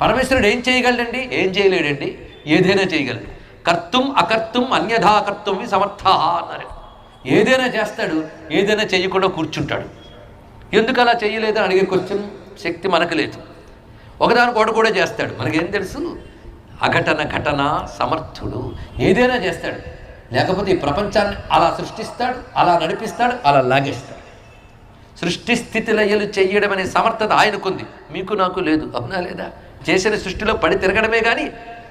పరమేశ్వరుడు ఏం చేయగలడండి? ఏం చేయలేడండి? ఏదైనా చేయగలడు. కర్తం అకర్తం అన్యథా కర్తం సమర్థ అన్నారు. ఏదైనా చేస్తాడు ఏదైనా చేయకుండా కూర్చుంటాడు. ఎందుకు అలా చేయలేదని అడిగే క్వశ్చన్ శక్తి మనకు లేదు. ఒకదాని ఒకటి కూడా చేస్తాడు. మనకేం తెలుసు? అఘటన ఘటన సమర్థుడు. ఏదైనా చేస్తాడు. లేకపోతే ఈ ప్రపంచాన్ని అలా సృష్టిస్తాడు అలా నడిపిస్తాడు అలా లాగేస్తాడు. సృష్టి స్థితి లయలు చెయ్యడం అనే సమర్థత ఆయనకుంది. మీకు నాకు లేదు. అవునా లేదా? చేసిన సృష్టిలో పడి తిరగడమే కానీ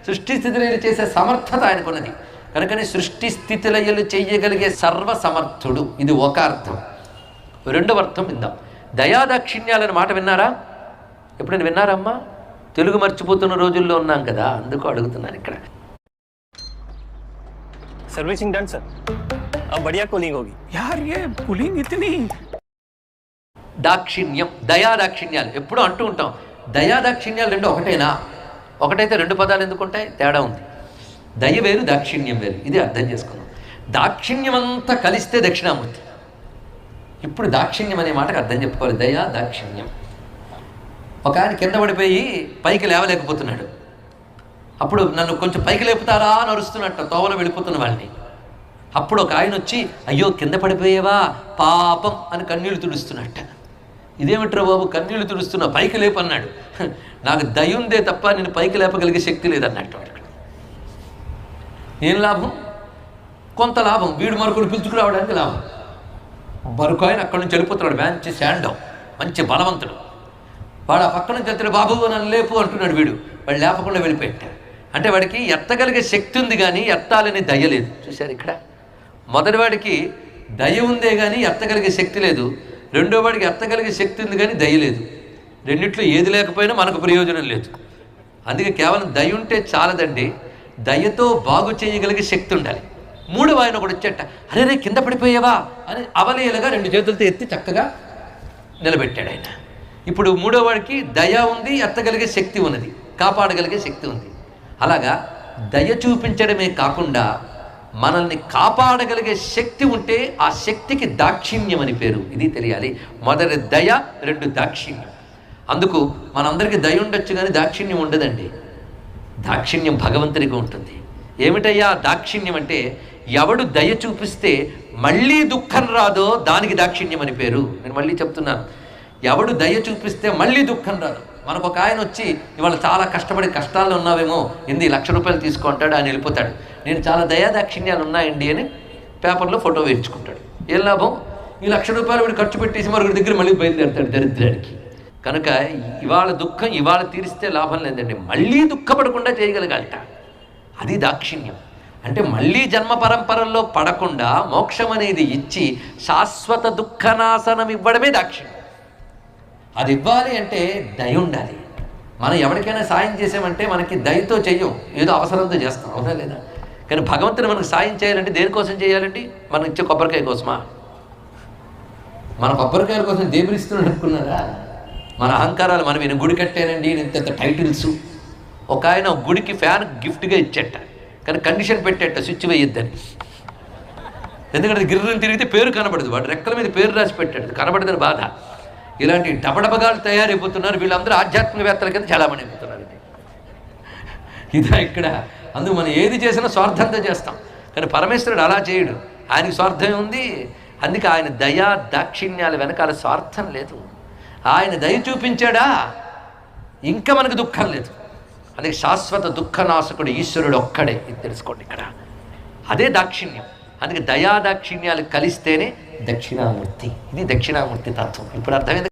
సృష్టి స్థితి లయలు చేసే సమర్థత ఆయనకున్నది కనుకని సృష్టి స్థితి లయలు చెయ్యగలిగే సర్వ సమర్థుడు ఇది ఒక అర్థం రెండవ అర్థం విందాం దయాదాక్షిణ్యాలని మాట విన్నారా ఎప్పుడైనా విన్నారమ్మా తెలుగు మర్చిపోతున్న రోజుల్లో ఉన్నాం కదా అందుకు అడుగుతున్నాను ఇక్కడ सर्विसिंग डन सर अब बढ़िया कूलिंग होगी यार ये पुलिंग इतनी దాక్షిణ్యం దయా దాక్షిణ్యాలు ఎప్పుడూ అంటూ ఉంటాం దయా దాక్షిణ్యాలు రెండు ఒకటేనా? ఒకటైతే రెండు పదాలు ఎందుకుంటాయి? తేడా ఉంది. దయ వేరు దాక్షిణ్యం వేరు. ఇది అర్థం చేసుకున్నాం. దాక్షిణ్యం అంతా కలిస్తే దక్షిణామూర్తి. ఇప్పుడు దాక్షిణ్యం అనే మాటకు అర్థం చెప్పుకోవాలి. దయా దాక్షిణ్యం. ఒక ఆయన కింద పడిపోయి పైకి లేవలేకపోతున్నాడు. అప్పుడు నన్ను కొంచెం పైకి లేపుతారా అని అరుస్తున్నట్టు తోవలో వెళ్ళిపోతున్న వాళ్ళని అప్పుడు ఒక ఆయన వచ్చి అయ్యో కింద పడిపోయేవా? పాపం అని కన్నీళ్ళు తుడుస్తున్నట్టు. ఇదేమిట్రా బాబు కన్నీళ్ళు తుడుస్తున్నా పైకి లేపన్నాడు. నాకు దయుందే తప్ప నేను పైకి లేపగలిగే శక్తి లేదన్నట్టు వాడికి ఏం లాభం? కొంత లాభం. వీడు మరొకరు పిలుచుకురావడానికి లాభం. మరొక ఆయన అక్కడి నుంచి వెళ్ళిపోతున్నాడు. మంచి శాండం మంచి బలవంతుడు. వాడు ఆ పక్క నుంచి వెళ్తాడు బాబు నన్ను లేపు అంటున్నాడు వీడు. వాడు లేపకుండా వెళ్ళిపోయాడు. అంటే వాడికి ఎత్తగలిగే శక్తి ఉంది కానీ ఎత్తాలని దయ లేదు. చూశారు ఇక్కడ? మొదటి వాడికి దయ ఉందే కానీ ఎత్తగలిగే శక్తి లేదు. రెండో వాడికి ఎత్తగలిగే శక్తి ఉంది కానీ దయ లేదు. రెండిట్లో ఏది లేకపోయినా మనకు ప్రయోజనం లేదు. అందుకే కేవలం దయ ఉంటే చాలదండి. దయతో బాగు చేయగలిగే శక్తి ఉండాలి. మూడవ ఆయన కూడా వచ్చేట అరే రే కింద పడిపోయావా? అని అవలీలగా రెండు చేతులతో ఎత్తి చక్కగా నిలబెట్టాడు ఆయన. ఇప్పుడు మూడో వాడికి దయ ఉంది ఎత్తగలిగే శక్తి ఉన్నది కాపాడగలిగే శక్తి ఉంది. అలాగా దయ చూపించడమే కాకుండా మనల్ని కాపాడగలిగే శక్తి ఉంటే ఆ శక్తికి దాక్షిణ్యం అని పేరు. ఇది తెలియాలి. మొదటి దయ రెండు దాక్షిణ్యం. అందుకు మనందరికీ దయ ఉండొచ్చు కానీ దాక్షిణ్యం ఉండదండి. దాక్షిణ్యం భగవంతునికి ఉంటుంది. ఏమిటయ్యా దాక్షిణ్యం అంటే ఎవడు దయ చూపిస్తే మళ్ళీ దుఃఖం రాదో దానికి దాక్షిణ్యం అని పేరు. నేను మళ్ళీ చెప్తున్నాను ఎవడు దయ చూపిస్తే మళ్ళీ దుఃఖం రాదు. మనకు ఒక ఆయన వచ్చి ఇవాళ చాలా కష్టపడి కష్టాల్లో ఉన్నావేమో ఎనిమిది లక్ష రూపాయలు తీసుకుంటాడు ఆయన వెళ్ళిపోతాడు. నేను చాలా దయా దాక్షిణ్యాలు ఉన్నాయండి అని పేపర్లో ఫోటో వేయించుకుంటాడు. ఏం లాభం? ఈ లక్ష రూపాయలు వీడు ఖర్చు పెట్టేసి మరొకటి దగ్గర మళ్ళీ బయలుదేరుతాడు దరిద్రానికి. కనుక ఇవాళ దుఃఖం ఇవాళ తీరిస్తే లాభం లేదండి. మళ్ళీ దుఃఖపడకుండా చేయగలగాలట. అది దాక్షిణ్యం. అంటే మళ్ళీ జన్మ పరంపరల్లో పడకుండా మోక్షం అనేది ఇచ్చి శాశ్వత దుఃఖనాశనం ఇవ్వడమే దాక్షిణ్యం. అది ఇవ్వాలి అంటే దయ ఉండాలి. మనం ఎవరికైనా సాయం చేసామంటే మనకి దయతో చెయ్యం. ఏదో అవసరంతో చేస్తాం. అవునా లేదా? కానీ భగవంతుని మనకు సాయం చేయాలంటే దేనికోసం చేయాలండి? మనం ఇచ్చే కొబ్బరికాయ కోసమా? మన కొబ్బరికాయల కోసం దేవుడిస్తున్నాడు అనుకున్నారా? మన అహంకారాలు మనం ఈయన గుడి కట్టానండి నేను ఇంత టైటిల్స్. ఒక ఆయన గుడికి ఫ్యాన్ గిఫ్ట్గా ఇచ్చేట. కానీ కండిషన్ పెట్టేట స్విచ్ వేయొద్దని. ఎందుకంటే గిర్రని తిరిగితే పేరు కనబడదు. వాడు రెక్కల మీద పేరు రాసి పెట్టాడు. కనబడదని బాధ. ఇలాంటి డబడబగాలు తయారైపోతున్నారు. వీళ్ళందరూ ఆధ్యాత్మికవేత్తల కింద చాలామంది అయిపోతున్నారు ఇదా ఇక్కడ అందుకు మనం ఏది చేసినా స్వార్థంతో చేస్తాం. కానీ పరమేశ్వరుడు అలా చేయడు. ఆయనకి స్వార్థం ఉంది. అందుకే ఆయన దయా దాక్షిణ్యాల వెనకాల స్వార్థం లేదు. ఆయన దయ చూపించాడా? ఇంకా మనకు దుఃఖం లేదు. అందుకే శాశ్వత దుఃఖనాశకుడు ఈశ్వరుడు ఒక్కడే. ఇది తెలుసుకోండి ఇక్కడ. అదే దాక్షిణ్యం. అందుకే దయా దాక్షిణ్యాలు కలిస్తేనే దక్షిణామూర్తి. ఇది దక్షిణామూర్తి తత్వం. ఇప్పుడు అర్థమైంది